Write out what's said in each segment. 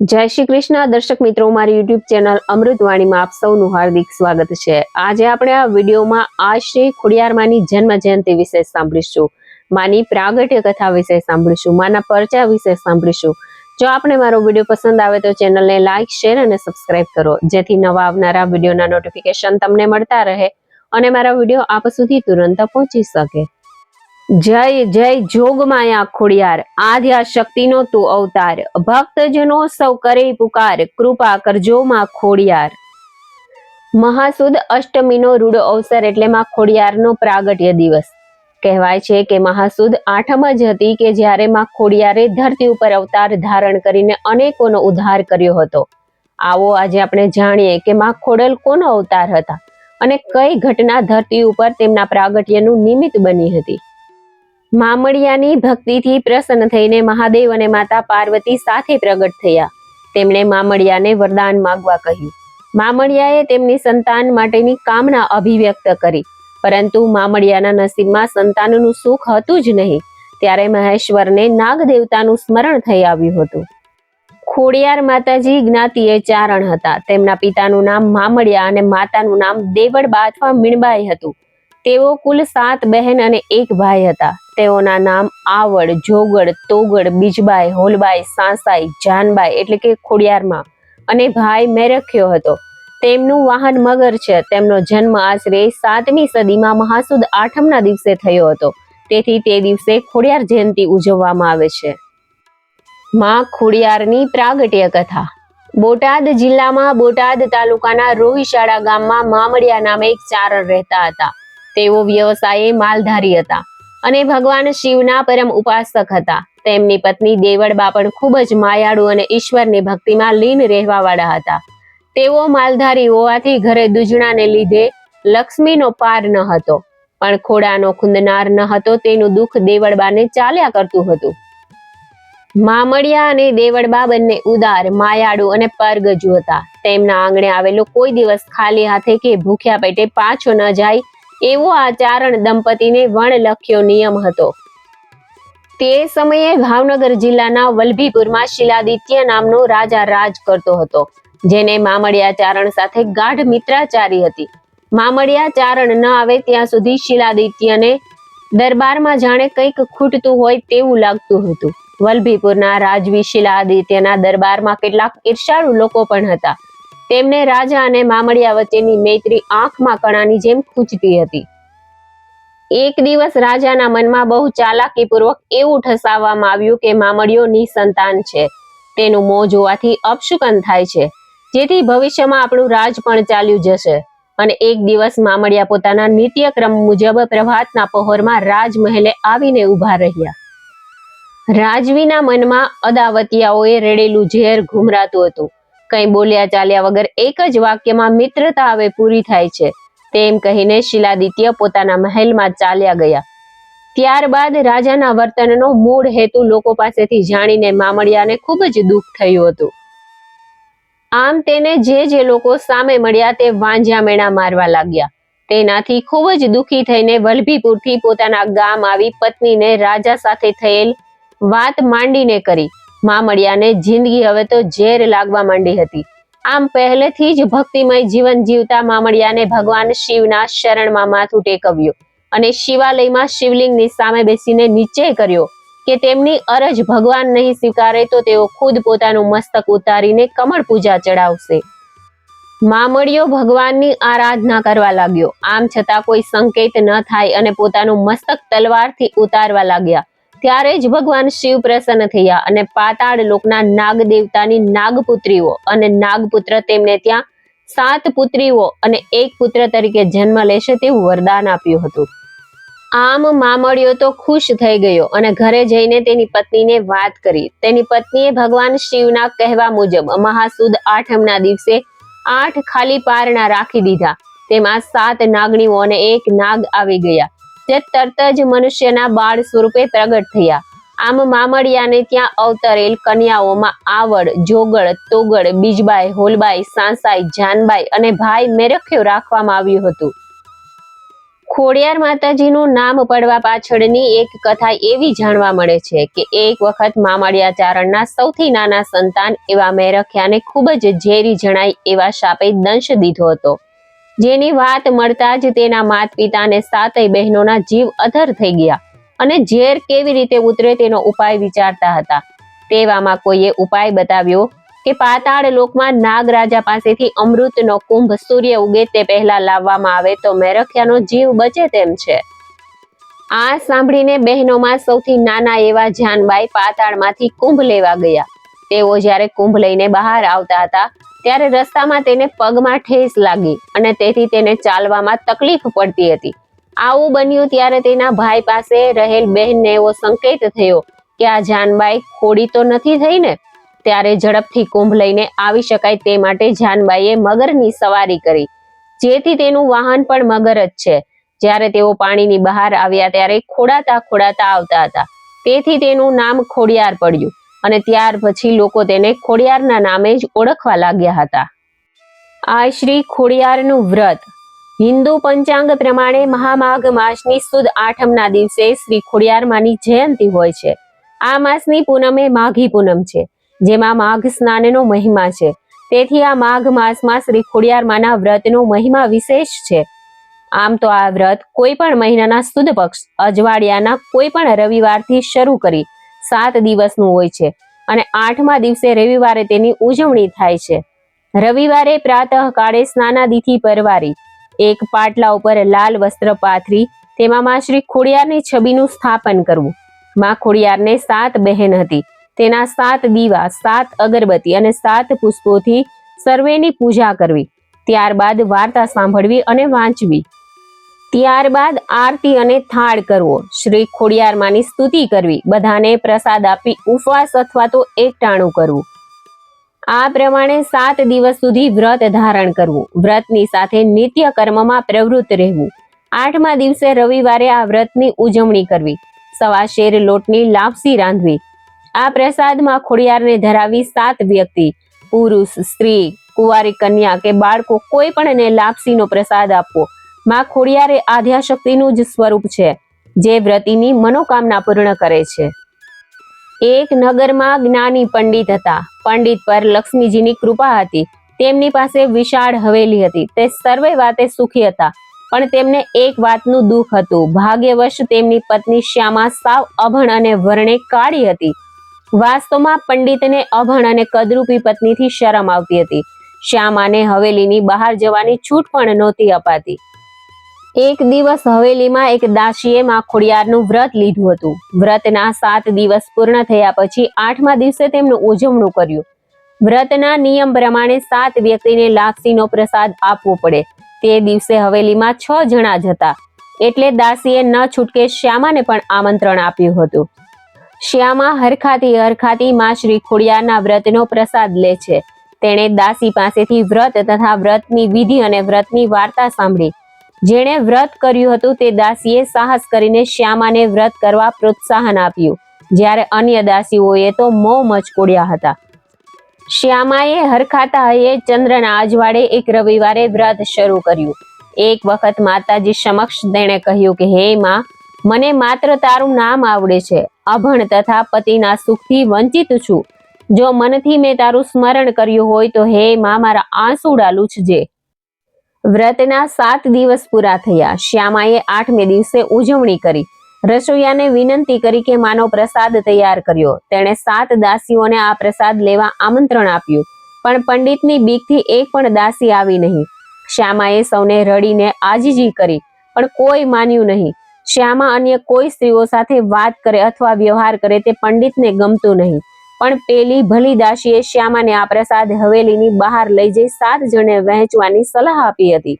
જય શ્રી કૃષ્ણ. દર્શક મિત્રો, મારી યુટ્યુબ ચેનલ અમૃતવાણીમાં આપ સૌનું હાર્દિક સ્વાગત છે. આજે આપણે આ વિડીયોમાં આશ્રી શ્રી જન્મ જયંતિ વિશે સાંભળીશું. માની પ્રાગટ્ય કથા વિશે સાંભળીશું. માના પરચા વિશે સાંભળીશું. જો આપણે મારો વીડિયો પસંદ આવે તો ચેનલને લાઇક શેર અને સબસ્ક્રાઇબ કરો. જેથી નવા આવનારા વિડીયોના નોટિફિકેશન તમને મળતા રહે અને મારા વીડિયો આપ સુધી તુરંત પહોંચી શકે. જય જય જોગમાયા ખોડિયાર. આદ્યા શક્તિનો તું અવતાર. ભક્તજનો સૌ કરે પુકાર. કૃપા કરજો માં ખોડિયાર. મહાસુદ અષ્ટમીનો રૂડો અવસર એટલે માં ખોડિયારનો પ્રાગટ્ય દિવસ. કહેવાય છે કે મહાસુદ આઠમ જ હતી કે જ્યારે માં ખોડિયારે ધરતી ઉપર અવતાર ધારણ કરીને અનેકોનો ઉદ્ધાર કર્યો હતો. આવો આજે આપણે જાણીએ કે માં ખોડલ કોનો અવતાર હતા અને કઈ ઘટના ધરતી ઉપર તેમના પ્રાગટ્યનું નિમિત્ત બની હતી. મામડિયાની ભક્તિથી પ્રસન્ન થઈને મહાદેવ અને માતા પાર્વતી સાથે પ્રગટ થયા. તેમણે મામળિયાને વરદાન માંગવા કહ્યું. મામળિયાએ તેમની સંતાન માટેની કામના અભિવ્યક્ત કરી, પરંતુ મામળિયાના નસીબમાં સંતાનનું સુખ હતું જ નહીં. ત્યારે મહેશ્વરને નાગ દેવતાનું સ્મરણ થઈ આવ્યું હતું. ખોડિયાર માતાજી જ્ઞાતિએ ચારણ હતા. તેમના પિતાનું નામ મામડિયા અને માતાનું નામ દેવળ બાથવા મીણબાઈ હતું. તેઓ કુલ સાત બહેન અને એક ભાઈ હતા. તેઓના નામ આવડ, જોગડ, તોગડ, બીજબાઈ, હોલબાઈ, સાંસાઈ, જાનબાઈ એટલે કે ખોડિયારમાં. અને ભાઈ મેરખ્યો હતો. તેમનું વાહન મગર છે. તેમનો જન્મ આશરે સાતમી સદીમાં મહાસુદ આઠમના દિવસે થયો હતો. તેથી તે દિવસે ખોડિયાર જયંતિ ઉજવવામાં આવે છે. માં ખોડિયારની પ્રાગટ્ય કથા. બોટાદ જિલ્લામાં બોટાદ તાલુકાના રોહિશાળા ગામમાં મામડિયા નામે એક ચારણ રહેતા હતા. તેઓ વ્યવસાયે માલધારી હતા. અને ભગવાન શિવના પરમ ઉપાસક હતા. તેમની પત્ની દેવળબા પણ ખૂબ જ માયાળુ અને ઈશ્વરની ભક્તિમાં લીન રહેવા વાળા હતા. તેઓ માલધારી હોવાથી ઘરે દુજણાને લીધે લક્ષ્મીનો પાર ન હતો. પણ ખોડાનો ખૂંદનાર ન હતો, તેનું દુઃખ દેવળબાને ચાલ્યા કરતું હતું. મામડિયા અને દેવળબા બંને ઉદાર, માયાળુ અને પરગજુ હતા. તેમના આંગણે આવેલો કોઈ દિવસ ખાલી હાથે કે ભૂખ્યા પેટે પાછો ન જાય એવો આ ચારણ દંપતીને વણલખ્યો નિયમ હતો. તે સમયે ભાવનગર જિલ્લાના વલભીપુરમાં શિલાદિત્ય નામનો રાજા રાજ કરતો હતો, જેને મામડિયા ચારણ સાથે ગાઢ મિત્રાચારી હતી. મામડિયા ચારણ ન આવે ત્યાં સુધી શિલાદિત્યને દરબારમાં જાણે કંઈક ખૂટતું હોય તેવું લાગતું હતું. વલભીપુરના રાજવી શિલાદિત્યના દરબારમાં કેટલાક ઈર્ષાળુ લોકો પણ હતા. તેમને રાજા અને મામડિયા વચ્ચેની મૈત્રી આંખમાં કણાની જેમ ખૂંચતી હતી. એક દિવસ રાજાના મનમાં બહુ ચાલાકીપૂર્વક એવું ઠસાવવામાં આવ્યું કે મામડિયો નિસંતાન છે. તેનું મોં જોવાથી અપશુકન થાય છે. જેથી ભવિષ્યમાં આપણું રાજ પણ ચાલ્યું જશે. અને એક દિવસ મામડિયા પોતાના નિત્યક્રમ મુજબ પ્રભાતના પહોરમાં રાજમહેલે આવીને ઊભા રહ્યા. રાજવીના મનમાં અદાવતિયાઓએ રેડેલું ઝેર ઘુમરાતું હતું. કંઈ બોલ્યા ચાલ્યા વગર એક જ વાક્યમાં મિત્રતા હવે પૂરી થાય છે. તેમ કહીને શિલાદિત્ય પોતાના મહેલમાં ચાલ્યા ગયા. ત્યારબાદ રાજાના વર્તનનો મૂળ હેતુ લોકો પાસેથી જાણીને મામડિયાને ખૂબ જ દુઃખ થયું હતું. આમ તેને જે જે લોકો સામે મળ્યા તે વાંજ્યા મેણા મારવા લાગ્યા. તેનાથી ખૂબ જ દુઃખી થઈને વલભીપુરથી પોતાના ગામ આવી પત્નીને રાજા સાથે થયેલ વાત માંડીને કરી. મામડિયાને જિંદગી હવે તો ઝેર લાગવા માંડી હતી. આમ પહેલેથી જ ભક્તિમય જીવન જીવતા મામડિયાને ભગવાન શિવના શરણમાં માથું ટેકવ્યું અને શિવાલયમાં શિવલિંગની સામે બેસીને નિશ્ચય કર્યો કે તેમની અરજ ભગવાન નહીં સ્વીકારે તો તેઓ ખુદ પોતાનું મસ્તક ઉતારીને કમળ પૂજા ચડાવશે. મામડિયો ભગવાનની આરાધના કરવા લાગ્યો. આમ છતાં કોઈ સંકેત ન થાય અને પોતાનું મસ્તક તલવારથી ઉતારવા લાગ્યા. ત્યારે જ ભગવાન શિવ પ્રસન્ન થયા અને પાતાળ લોકના નાગ દેવતાની નાગપુત્રીઓ અને નાગપુત્ર તેમને ત્યાં સાત પુત્રીઓ અને એક પુત્ર તરીકે જન્મ લેશે તેવું વરદાન આપ્યું હતું. આમ મામડિયો તો ખુશ થઈ ગયો અને ઘરે જઈને તેની પત્નીને વાત કરી. તેની પત્નીએ ભગવાન શિવના કહેવા મુજબ મહાસુદ આઠમના દિવસે આઠ ખાલી પારણા રાખી દીધા. તેમાં સાત નાગણીઓ અને એક નાગ આવી ગયા. જે તરત જ મનુષ્યના બાળ સ્વરૂપે પ્રગટ થયા. આમ મામડિયાને ત્યાં અવતરેલ કન્યાઓમાં આવડ જોગડ તોગડ બીજબાઈ, હોલબાઈ, સાંસાઈ, જાનબાઈ અને ભાઈ મેરખ્યો રાખવામાં આવ્યું હતું. ખોડિયાર માતાજીનું નામ પડવા પાછળની એક કથા એવી જાણવા મળે છે કે એક વખત મામાડિયા ચારણના સૌથી નાના સંતાન એવા મેરખ્યાને ખૂબ જ ઝેરી જણાય એવા શાપે દંશ દીધો હતો. જેની વાત મળતા જ તેના માત પિતા અને સાતય બહેનોના જીવ અધર થઈ ગયા અને ઝેર કેવી રીતે ઉતરે તેનો ઉપાય વિચારતા હતા. તેવામાં કોઈએ ઉપાય બતાવ્યો કે પાતાળ લોકમાં નાગરાજા પાસેથી અમૃતનો કુંભ સૂર્ય ઉગે તે પહેલા લાવવામાં આવે તો મેરખિયાનો જીવ બચે તેમ છે. આ સાંભળીને બહેનોમાં સૌથી નાના એવા જાનબાઈ પાતાળમાંથી કુંભ લેવા ગયા. તેઓ જ્યારે કુંભ લઈને બહાર આવતા હતા, ત્યારે રસ્તામાં તેને પગમાં ઠેસ લાગી અને તેથી તેને ચાલવામાં તકલીફ પડતી હતી. આવું બન્યું ત્યારે તેના ભાઈ પાસે રહેલ બહેનને એવો સંકેત થયો કે આ જાનબાઈ ખોડી તો નથી થઈ ને? ત્યારે ઝડપથી કુંભ લઈને આવી શકાય તે માટે જાનબાઈએ મગરની સવારી કરી. જેથી તેનું વાહન પણ મગર જ છે. જ્યારે તેઓ પાણીની બહાર આવ્યા ત્યારે ખોડાતા ખોડાતા આવતા હતા. તેથી તેનું નામ ખોડિયાર પડ્યું. અને ત્યાર પછી લોકો તેને ખોડિયારના નામે જ ઓળખવા લાગ્યા હતા. આ શ્રી ખોડિયારનું વ્રત. હિન્દુ પંચાંગ પ્રમાણે મહામાઘ માસની સુદ આઠમના દિવસે શ્રી ખોડિયારમાની જયંતી હોય છે. આ માસની પૂનમે માઘી પૂનમ છે, જેમાં માઘ સ્નાનનો મહિમા છે. તેથી આ માઘ માસમાં શ્રી ખોડિયારમાના વ્રતનો મહિમા વિશેષ છે. આમ તો આ વ્રત કોઈ પણ મહિનાના સુદ પક્ષ, અજવાળિયાના કોઈ પણ રવિવારથી શરૂ કરી સાત દિવસનું હોય છે અને આઠમા દિવસે રવિવારે તેની ઉજવણી થાય છે. રવિવારે પ્રાતઃ કાળે સ્નાનાદિથી પરવારી, એક પાટલા ઉપર લાલ વસ્ત્ર પાથરી, તેમાં માં શ્રી ખોડિયારની છબીનું સ્થાપન કરવું. માં ખોડિયારને સાત બહેન હતી. તેના સાત દીવા, સાત અગરબત્તી અને સાત પુષ્પોથી સર્વેની પૂજા કરવી. ત્યારબાદ વાર્તા સાંભળવી અને વાંચવી. ત્યારબાદ આરતી અને થાળ કરવો. શ્રી ખોડિયારમાંની સ્તુતિ કરવી. બધાને પ્રસાદ આપી ઉપવાસ અથવા તો એકટાણું કરવું. આ પ્રમાણે સાત દિવસ સુધી વ્રત ધારણ કરવું. વ્રતની સાથે નિત્ય કર્મમાં પ્રવૃત્ત રહેવું. આઠમા દિવસે રવિવારે આ વ્રતની ઉજવણી કરવી. સવા શેર લોટની લાપસી રાંધવી. આ પ્રસાદમાં ખોડિયારને ધરાવી સાત વ્યક્તિ. પુરુષ, સ્ત્રી, કુંવારી કન્યા કે બાળકો કોઈ પણ લાપસીનો પ્રસાદ આપવો. માં ખોડિયાર એ આધ્યાશક્તિનું જ સ્વરૂપ છે, જે વ્રતિની મનોકામના પૂર્ણ કરે છે. એક નગરમાં જ્ઞાની પંડિત હતા. પંડિત પર લક્ષ્મીજીની કૃપા હતી. તેમની પાસે વિશાળ હવેલી હતી. તે સર્વે વાતે સુખી હતા. પણ તેમને એક વાતનું દુઃખ હતું. ભાગ્યવશ તેમની પત્ની શ્યામા સાવ અભણ અને વર્ણે કાળી હતી. વાસ્તવમાં પંડિતને અભણ અને કદરૂપી પત્નીથી શરમ આવતી હતી. શ્યામાને હવેલીની બહાર જવાની છૂટ પણ નહોતી અપાતી. એક દિવસ હવેલીમાં એક દાસીએ માં ખોડિયારનું વ્રત લીધું હતું. વ્રતના સાત દિવસ પૂર્ણ થયા પછી આઠમા દિવસે તેમનું ઉજવણું કર્યું. વ્રતના નિયમ પ્રમાણે સાત વ્યક્તિને લાપસીનો પ્રસાદ આપવો પડે. તે દિવસે હવેલીમાં છ જણા જ હતા. એટલે દાસીએ ન છૂટકે શ્યામાને પણ આમંત્રણ આપ્યું હતું. શ્યામા હરખાતી હરખાતી માં શ્રી ખોડિયારના વ્રતનો પ્રસાદ લે છે. તેણે દાસી પાસેથી વ્રત તથા વ્રતની વિધિ અને વ્રતની વાર્તા સાંભળી. જેણે વ્રત કર્યું હતું તે દાસીએ સાહસ કરીને શ્યામાને વ્રત કરવા પ્રોત્સાહન આપ્યું. જ્યારે અન્ય દાસીઓએ તો મો મચકોડ્યા હતા. શ્યામાએ હરખાતા હૈયે ચંદ્રના અજવાળે એક રવિવારે વ્રત શરૂ કર્યું. એક વખત માતાજી સમક્ષ તેણે કહ્યું કે, હે માં, મને માત્ર તારું નામ આવડે છે. અભણ તથા પતિના સુખથી વંચિત છું. જો મનથી મેં તારું સ્મરણ કર્યું હોય તો, હે માં, મારા આંસુડા લૂછજે. વ્રતના સાત દિવસ પૂરા થયા. શ્યામાએ આઠમે દિવસે ઉજવણી કરી. રસોઈયાને વિનંતી કરી કે માનો પ્રસાદ તૈયાર કર્યો. તેણે સાત દાસીઓને આ પ્રસાદ લેવા આમંત્રણ આપ્યું. પણ પંડિતની બીકથી એક પણ દાસી આવી નહીં. શ્યામાએ સૌને રડીને આજીજી કરી, પણ કોઈ માન્યું નહીં. શ્યામા અન્ય કોઈ સ્ત્રીઓ સાથે વાત કરે અથવા વ્યવહાર કરે તે પંડિતને ગમતું નહીં. પણ પેલી ભલી દાસીએ શ્યામાને આ પ્રસાદ હવેલીની બહાર લઈ જઈ સાત જણે વહેંચવાની સલાહ આપી હતી.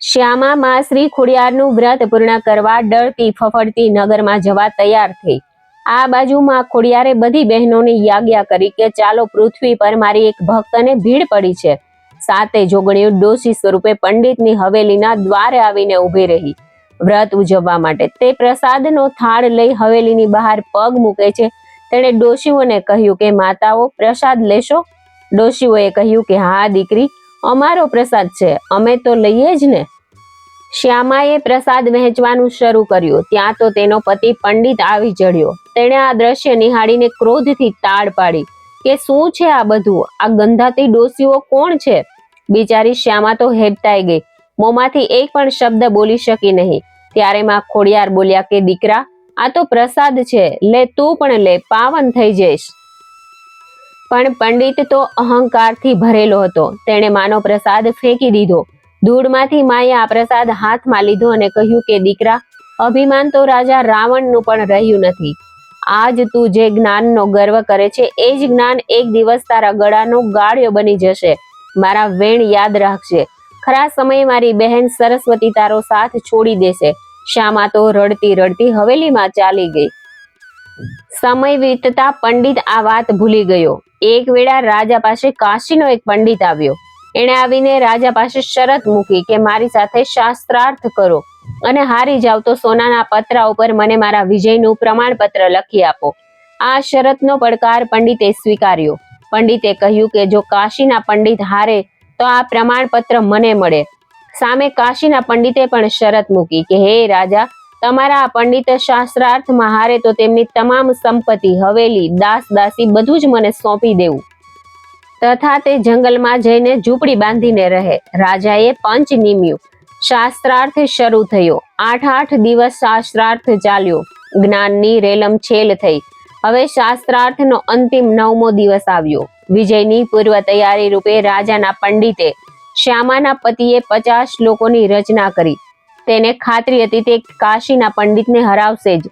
શ્યામા માં શ્રી ખોડિયારનું વ્રત પૂર્ણ કરવા ડરતી ફફડતી નગરમાં જવા તૈયાર થઈ. આ બાજુ માં ખોડિયારે બધી બહેનોને યાજ્ઞા કરી કે ચાલો પૃથ્વી પર મારી એક ભક્તને ભીડ પડી છે. સાતે જોગણીઓ ડોસી સ્વરૂપે પંડિતની હવેલીના દ્વારે આવીને ઊભી રહી. વ્રત ઉજવવા માટે તે પ્રસાદનો થાળ લઈ હવેલીની બહાર પગ મૂકે છે તેણે ડોશીઓને કહ્યું કે, માતાઓ, પ્રસાદ લેશો? ડોશીઓએ કહ્યું કે, હા, દીકરી, અમારો પ્રસાદ છે. અમે તો લઈએ જ ને. શ્યામાએ પ્રસાદ વહેંચવાનું શરૂ કર્યું. ત્યાં તો તેનો પતિ પંડિત આવી ચડ્યો. તેણે આ દ્રશ્ય નિહાળીને ક્રોધથી તાડ પાડી કે, શું છે આ બધું? આ ગંધાતી ડોશીઓ કોણ છે? બિચારી શ્યામા તો હેબતાઈ ગઈ. મોંમાંથી એક પણ શબ્દ બોલી શકી નહીં. ત્યારે માં ખોડિયાર બોલ્યા કે, દીકરા આ તો પ્રસાદ છે. લે તું પણ લે, પાવન થઈ જઈશ. પણ પંડિત તો અહંકારથી ભરેલો હતો. તેણે માનો પ્રસાદ ફેંકી દીધો. ધૂળમાંથી માએ આ પ્રસાદ હાથમાં લીધો અને કહ્યું કે, દીકરા, અભિમાન તો રાજા રાવણનું પણ રહ્યું નથી. આજ તું જે જ્ઞાનનો ગર્વ કરે છે, એ જ જ્ઞાન એક દિવસ તારા ગળાનો ગાળ્યો બની જશે. મારા વેણ યાદ રાખજે. ખરા સમયે મારી બહેન સરસ્વતી તારો સાથ છોડી દેશે. શ્યામા તો રડતી રડતી હવેલીમાં ચાલી ગઈ. સમય વીતતા પંડિત આ વાત ભૂલી ગયો. એક વેળા રાજા પાસે કાશીનો એક પંડિત આવ્યો. એણે આવીને રાજા પાસે શરત મૂકી કે મારી સાથે શાસ્ત્રાર્થ કરો અને હારી જાવ તો સોનાના પતરા ઉપર મને મારા વિજયનું પ્રમાણપત્ર લખી આપો. આ શરતનો પડકાર પંડિતે સ્વીકાર્યો. પંડિતે કહ્યું કે જો કાશીના પંડિત હારે તો આ પ્રમાણપત્ર મને મળે. સામે કાશીના પંડિતે પણ શરત મૂકી કે, હે રાજા, તમારા આ પંડિત શાસ્ત્રાર્થ મહારે તો તેમની તમામ સંપત્તિ, હવેલી, દાસ, દાસી બધું જ મને સોંપી દેવું. તથા તે જંગલમાં જઈને ઝૂંપડી બાંધીને રહે. રાજાએ પંચ નિમ્યું શાસ્ત્રાર્થ શરૂ થયો. આઠ આઠ દિવસ શાસ્ત્રાર્થ ચાલ્યો. જ્ઞાનની રેલમ છેલ થઈ. હવે શાસ્ત્રાર્થનો અંતિમ નવમો દિવસ આવ્યો. વિજયની પૂર્વ તૈયારી રૂપે રાજાના પંડિતે શ્યામાના પતિએ પચાસ લોકોની રચના કરી. તેને ખાતરી હતી તે કાશીના પંડિતને હરાવશે જ.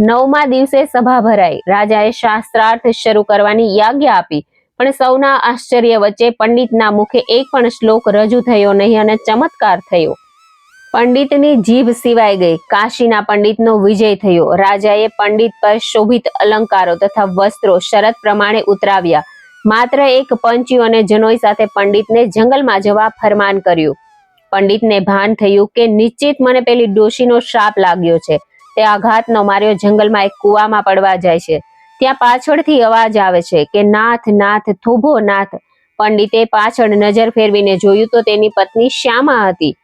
નવમા દિવસે સભા ભરાઈ. રાજાએ શાસ્ત્રાર્થ શરૂ કરવાની યાજ્ઞા આપી. પણ સૌના આશ્ચર્ય વચ્ચે પંડિતના મુખે એક પણ શ્લોક રજૂ થયો નહીં અને ચમત્કાર થયો. પંડિતની જીભ સિવાય ગઈ. કાશીના પંડિતનો વિજય થયો. રાજાએ પંડિત પર શોભિત અલંકારો તથા વસ્ત્રો શરત પ્રમાણે ઉતરાવ્યા. માત્ર એક પંચ્યું અને જનોઈ સાથે પંડિતને જંગલમાં જવા ફરમાન કર્યું. પંડિતને ભાન થયું કે નિશ્ચિત મને પેલી ડોશીનો શાપ લાગ્યો છે. તે આઘાતનો માર્યો જંગલમાં એક કૂવામાં પડવા જાય છે. ત્યાં પાછળથી અવાજ આવે છે કે, નાથ નાથ, થોભો નાથ. પંડિતે પાછળ નજર ફેરવીને જોયું તો તેની પત્ની શ્યામા હતી.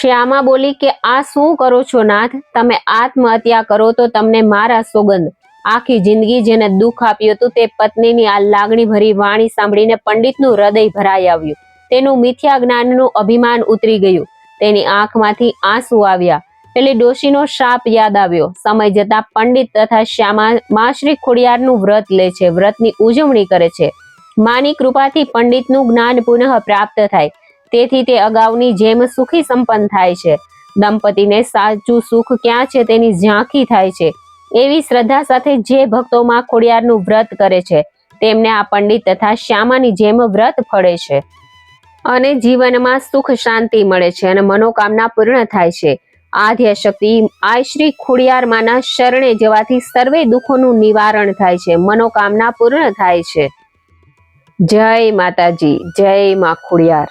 શ્યામા બોલી કે, આ શું કરો છો નાથ? તમે આત્મહત્યા કરો તો તમને મારા સોગંદ આખી જિંદગી જેને દુઃખ આપ્યું હતું તે પત્નીની આ લાગણી ભરી વાણી સાંભળીને પંડિતનું હૃદય ભરાઈ આવ્યું. તેનું મિથ્યા જ્ઞાનનું અભિમાન ઉતરી ગયું. તેની આંખમાંથી આંસુ આવ્યા. પેલી ડોશીનો શાપ યાદ આવ્યો. સમય જતા પંડિત તથા શ્યામા માશ્રી ખોડિયારનું વ્રત લે છે. વ્રતની ઉજવણી કરે છે. માની કૃપાથી પંડિતનું જ્ઞાન પુનઃ પ્રાપ્ત થાય. તેથી તે અગાઉની જેમ સુખી સંપન્ન થાય છે. દંપતીને સાચું સુખ ક્યાં છે તેની ઝાંખી થાય છે. એવી શ્રદ્ધા સાથે જે ભક્તોમાં ખોડિયારનું વ્રત કરે છે, તેમને આ પંડિત તથા શ્યામાની જેમ વ્રત ફળે છે. અને જીવનમાં સુખ શાંતિ મળે છે અને મનોકામના પૂર્ણ થાય છે. આદ્ય શક્તિ આ શ્રી ખોડિયાર માના શરણે જવાથી સર્વે દુઃખોનું નિવારણ થાય છે, મનોકામના પૂર્ણ થાય છે. જય માતાજી, જય મા ખોડિયાર.